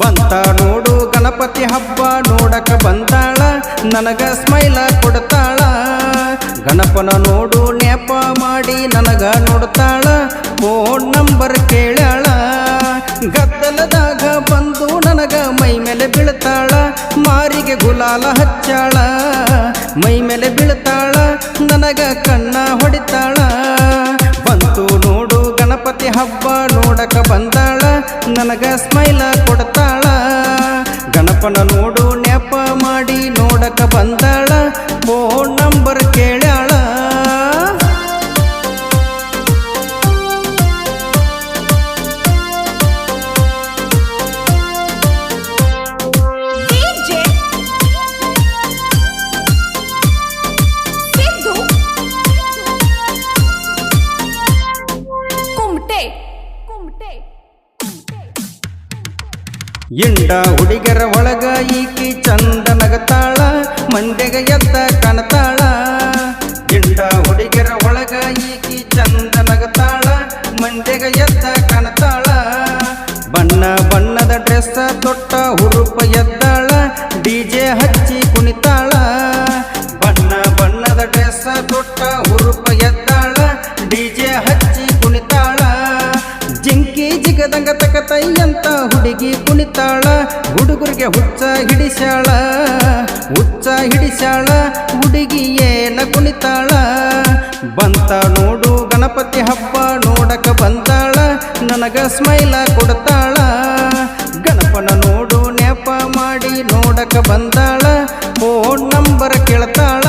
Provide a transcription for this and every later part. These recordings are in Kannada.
ಬಂತ ನೋಡು ಗಣಪತಿ ಹಬ್ಬ ನೋಡಕ ಬಂತಾಳ ನನಗ ಸ್ಮೈಲ ಕೊಡ್ತಾಳ. ಗಣಪನ ನೋಡು ನೆಪ ಮಾಡಿ ನನಗ ನೋಡ್ತಾಳ ಫೋನ್ ನಂಬರ್ ಕೇಳಾಳ ಗದ್ದಲದಾಗ ಬಂದು ನನಗ ಮೈ ಮೇಲೆ ಬೀಳ್ತಾಳ, ಮಾರಿಗೆ ಗುಲಾಲ ಹಚ್ಚಾಳ. ಮೈ ಮೇಲೆ ಬೀಳ್ತಾಳ, ನನಗ ಕಣ್ಣ ಹೊಡಿತಾಳ. ಬಂತು ನೋಡು ಗಣಪತಿ ಹಬ್ಬ ನೋಡಕ ಬಂದಾಳ ನನಗ ಸ್ಮೈಲ ಕೊಡ್ತಾಳ. ಗಣಪನ ನೋಡು ನೆಪ ಮಾಡಿ ನೋಡಕ ಬಂದಾಳ. ಫೋನ್ ಇಂಡ ಹುಡುಗರ ಒಳಗ ಈಕಿ ಚಂದ ನಗತಾಳ ಮಂಡೆಗ ಎತ್ತ ಕಾಣತಾಳ ಇಂಡ ಹುಡುಗರ ಒಳಗ ಈಕಿ ಚಂದ ನಗತಾಳ ಮಂಡೆಗ ಎತ್ತ ಕಾಣತಾಳ ಬಣ್ಣ ಬಣ್ಣದ ಡ್ರೆಸ್ ತೊಟ್ಟ ಅಂತ ಹುಡುಗಿ ಕುಣಿತಾಳ? ಹುಡುಗರಿಗೆ ಹುಚ್ಚ ಹಿಡಿಸ್ಯಾಳ? ಹುಚ್ಚ ಹಿಡಿಸ್ಯಾಳ? ಹುಡುಗಿ ಏನ ಕುಣಿತಾಳ? ಬಂತ ನೋಡು ಗಣಪತಿ ಹಬ್ಬ ನೋಡಕ ಬಂದಾಳ ನನಗ ಸ್ಮೈಲ ಕೊಡ್ತಾಳ. ಗಣಪನ ನೋಡು ನೆಪ ಮಾಡಿ ನೋಡಕ ಬಂದಾಳ ಫೋನ್ ನಂಬರ್ ಕೇಳ್ತಾಳ.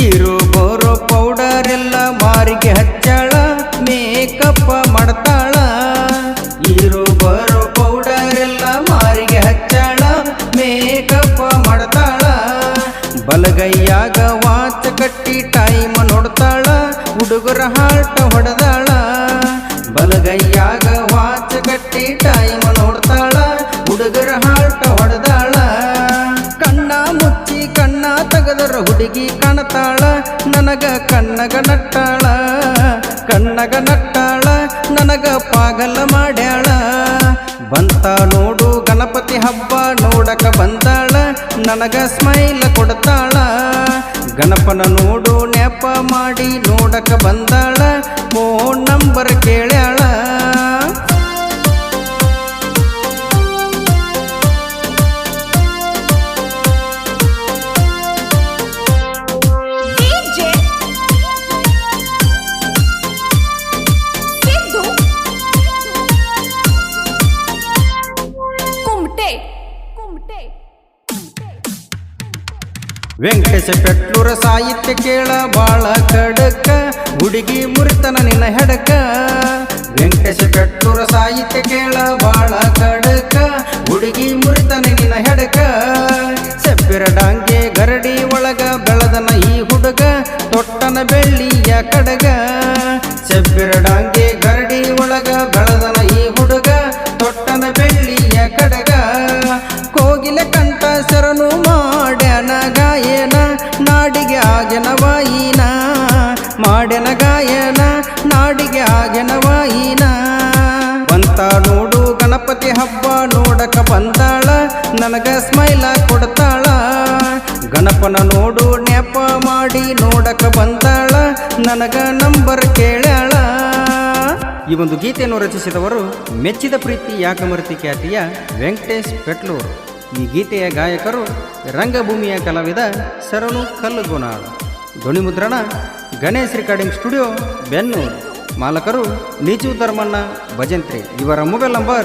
ಈರು ಬೋರೋ ಪೌಡರ್ ಎಲ್ಲ ಮಾರಿಗೆ ಹಚ್ಚಾಳ ಮೇಕಪ್ಪ ಮಾಡ್ತಾಳ. ಈರು ಬರೋ ಪೌಡರ್ ಎಲ್ಲ ಮಾರಿಗೆ ಹಚ್ಚಾಳ ಮೇಕಪ್ಪ ಮಾಡ್ತಾಳ. ಬಲಗೈಯಾಗ ವಾಚ್ ಕಟ್ಟಿ ಟೈಮ್ ನೋಡ್ತಾಳ, ಹುಡುಗರ ಹಾಟ ಹೊಡೆದಾಳ. ಬಲಗೈಯಾಗ ವಾಚ್ ಕಟ್ಟಿ ಟೈಮ್ ಹುಡುಗಿ ಕಾಣತಾಳ, ನನಗ ಕಣ್ಣಗ ನಟ್ಟಾಳ. ಕಣ್ಣಗ ನಟ್ಟಾಳ, ನನಗ ಪಾಗಲ ಮಾಡ್ಯಾಳ. ಬಂತ ನೋಡು ಗಣಪತಿ ಹಬ್ಬ ನೋಡಕ ಬಂದಾಳ, ನನಗ ಸ್ಮೈಲ್ ಕೊಡ್ತಾಳ. ಗಣಪನ ನೋಡು ನೆಪ ಮಾಡಿ ನೋಡಕ ಬಂದಾಳ, ಫೋನ್ ನಂಬರ್ ಕೇಳ್ಯಾಳ. ವೆಂಕಟೇಶ ಪೆಟ್ಲೂರ ಸಾಹಿತ್ಯ ಕೇಳ ಬಾಳ ಕಡಕ ಹುಡುಗಿ ಮುರಿತನ ನಿನ್ನ ಹೆಡಕ. ವೆಂಕಟೇಶ ಪೆಟ್ಲೂರ ಸಾಹಿತ್ಯ ಕೇಳ ಬಾಳ ಕಡಕ ಹುಡುಗಿ ಮುರಿತನ ನಿನ್ನ ಹೆಡಕ. ಸೆಪ್ಪಿರ ಡಾಂಗೆ ಗರಡಿ ಒಳಗ ಬೆಳದನ ಈ ಹುಡುಗ. ತೊಟ್ಟನ ಬೆಳ್ಳಿಯ ಕಡಗ. ಸೆಬ್ಬಿರ ಡಾಂಗೆ ಗಾಯನ ನಾಡಿಗೆ ಆಗನ ವಾಯಿನ ಬಂತ ನೋಡು ಗಣಪತಿ ಹಬ್ಬ, ನೋಡಕ ಬಂದಾಳ, ನನಗ ಸ್ಮೈಲ ಕೊಡ್ತಾಳ. ಗಣಪನ ನೋಡು ನೆಪ ಮಾಡಿ, ನೋಡಕ ಬಂದಾಳ, ನನಗ ನಂಬರ್ ಕೇಳ್ಯಾಳ. ಈ ಒಂದು ಗೀತೆಯನ್ನು ರಚಿಸಿದವರು ಮೆಚ್ಚಿದ ಪ್ರೀತಿ ಯಾಕಮರ್ತಿ ಖ್ಯಾತಿಯ ವೆಂಕಟೇಶ್ ಪೆಟ್ಲೂರು. ಈ ಗೀತೆಯ ಗಾಯಕರು ರಂಗಭೂಮಿಯ ಕಲಾವಿದ ಸರಳು ಧ್ವನಿ ಮುದ್ರಣ ಗಣೇಶ್ ರೆಕಾರ್ಡಿಂಗ್ ಸ್ಟುಡಿಯೋ ಬೆನ್ನೂರು. ಮಾಲಕರು ನಿಜು ಧರ್ಮಣ್ಣ ಭಜಂತ್ರಿ. ಇವರ ಮೊಬೈಲ್ ನಂಬರ್